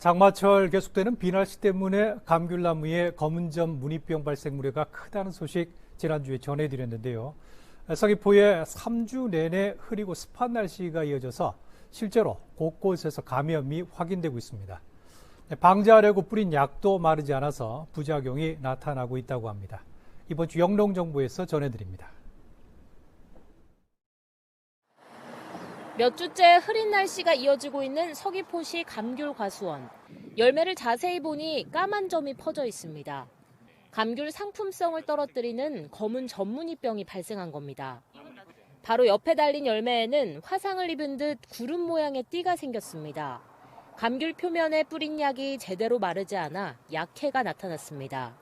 장마철 계속되는 비 날씨 때문에 감귤나무에 검은점 무늬병 발생 우려가 크다는 소식 지난주에 전해드렸는데요. 서귀포에 3주 내내 흐리고 습한 날씨가 이어져서 실제로 곳곳에서 감염이 확인되고 있습니다. 방지하려고 뿌린 약도 마르지 않아서 부작용이 나타나고 있다고 합니다. 이번 주 영농정보에서 전해드립니다. 몇 주째 흐린 날씨가 이어지고 있는 서귀포시 감귤 과수원. 열매를 자세히 보니 까만 점이 퍼져 있습니다. 감귤 상품성을 떨어뜨리는 검은 전무늬병이 발생한 겁니다. 바로 옆에 달린 열매에는 화상을 입은 듯 구름 모양의 띠가 생겼습니다. 감귤 표면에 뿌린 약이 제대로 마르지 않아 약해가 나타났습니다.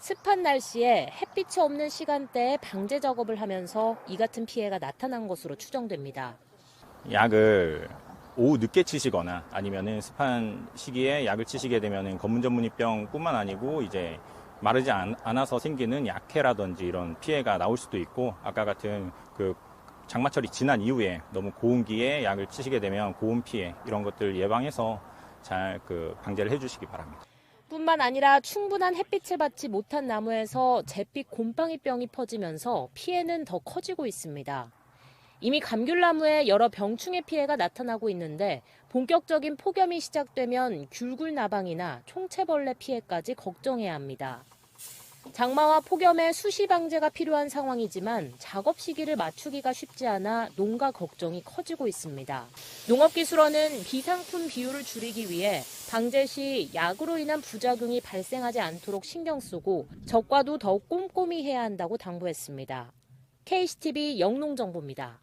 습한 날씨에 햇빛이 없는 시간대에 방제 작업을 하면서 이 같은 피해가 나타난 것으로 추정됩니다. 약을 오후 늦게 치시거나 아니면은 습한 시기에 약을 치시게 되면은 검은전무늬병뿐만 아니고 이제 마르지 않, 않아서 생기는 약해라든지 이런 피해가 나올 수도 있고 아까 같은 그 장마철이 지난 이후에 너무 고온기에 약을 치시게 되면 고온 피해 이런 것들 예방해서 잘 그 방제를 해주시기 바랍니다. 뿐만 아니라 충분한 햇빛을 받지 못한 나무에서 잿빛 곰팡이병이 퍼지면서 피해는 더 커지고 있습니다. 이미 감귤나무에 여러 병충해 피해가 나타나고 있는데 본격적인 폭염이 시작되면 귤굴나방이나 총체벌레 피해까지 걱정해야 합니다. 장마와 폭염에 수시 방제가 필요한 상황이지만 작업 시기를 맞추기가 쉽지 않아 농가 걱정이 커지고 있습니다. 농업기술원은 비상품 비율을 줄이기 위해 방제 시 약으로 인한 부작용이 발생하지 않도록 신경 쓰고 적과도 더욱 꼼꼼히 해야 한다고 당부했습니다. KCTV 영농정보입니다.